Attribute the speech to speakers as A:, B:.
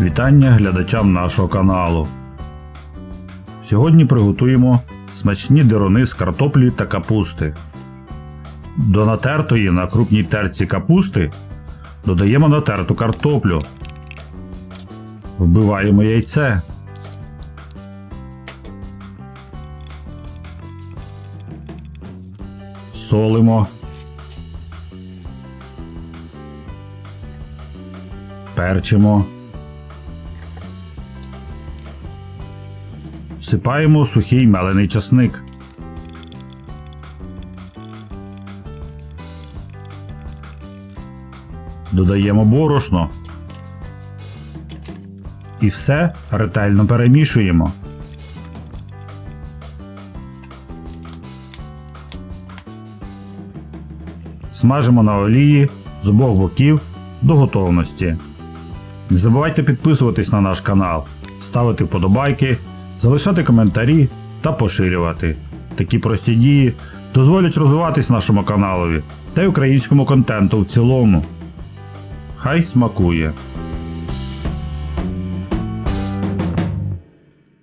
A: Вітання глядачам нашого каналу. Сьогодні приготуємо смачні дирони з картоплі та капусти. До натертої на крупній терці капусти додаємо натерту картоплю. Вбиваємо яйце. Солимо. Перчимо. Всипаємо сухий мелений часник. Додаємо борошно. І все ретельно перемішуємо. Смажимо на олії з обох боків до готовності. Не забувайте підписуватись на наш канал, ставити вподобайки, залишати коментарі та поширювати. Такі прості дії дозволять розвиватись нашому каналові та й українському контенту в цілому. Хай смакує!